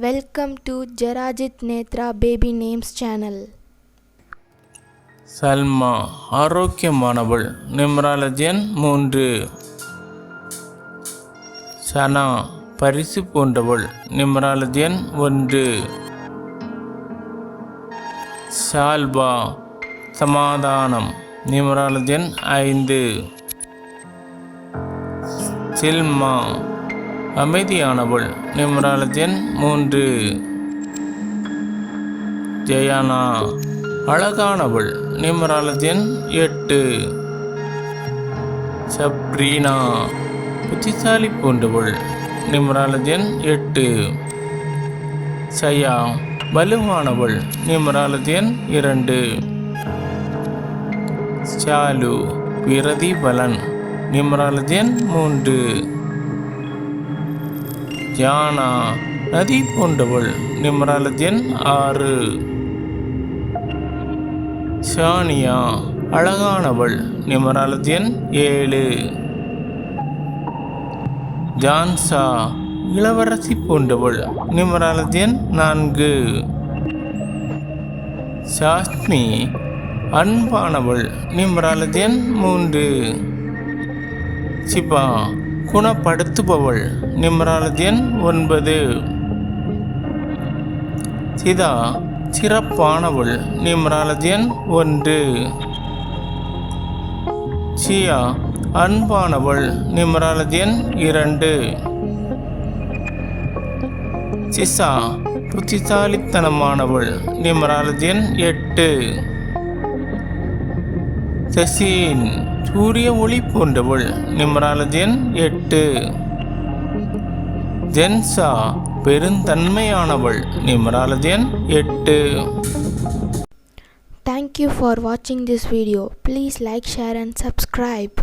Welcome to Jerajith Netra baby names channel Salma ஆரோக்கியமானவள் நிம்ராலஜியன் மூன்று. சனா பரிசு போன்றவள் நிம்ராலஜியன் ஒன்று. சால்வா சமாதானம் நிம்ராலஜியன் ஐந்து. சில்மா அமைதியானவள். நிம்ராலஜ் மூன்று. ஜெயானா அழகானவள். நிமராலஜன் எட்டு. சப்ரீனா புத்திசாலி போன்றவள். நிமராலஜன் எட்டு. சயா வலுவானவள். நிமராலஜன் இரண்டு. சாலு விரதி பலன் நிமராலஜன் மூன்று. ஜானா நதி போன்றவள் நிமராலஜன் ஆறு. ஷானியா அழகானவள் நிமராலஜன் ஏழு. ஜான்சா இளவரசி போன்றவள் நிமராலஜன் நான்கு. சாஸ்மி அன்பானவள் நிமராலஜன் மூன்று. சிபா குணப்படுத்துபவள். நிமராலஜன் ஒன்பது. சிதா சிறப்பானவள். நிம்ராலஜன் ஒன்று. சியா அன்பானவள். நிம்ராலஜன் இரண்டு. சிசா புத்திசாலித்தனமானவள். நிம்ராலஜன் எட்டு. சசீன் சூரிய ஒளி போன்றவள் நிம்ராலஜன் எட்டு ஜென்சா பெருந்தன்மையானவள் நிம்ராலஜன் எட்டு Thank you for watching this video. Please like, share, and subscribe.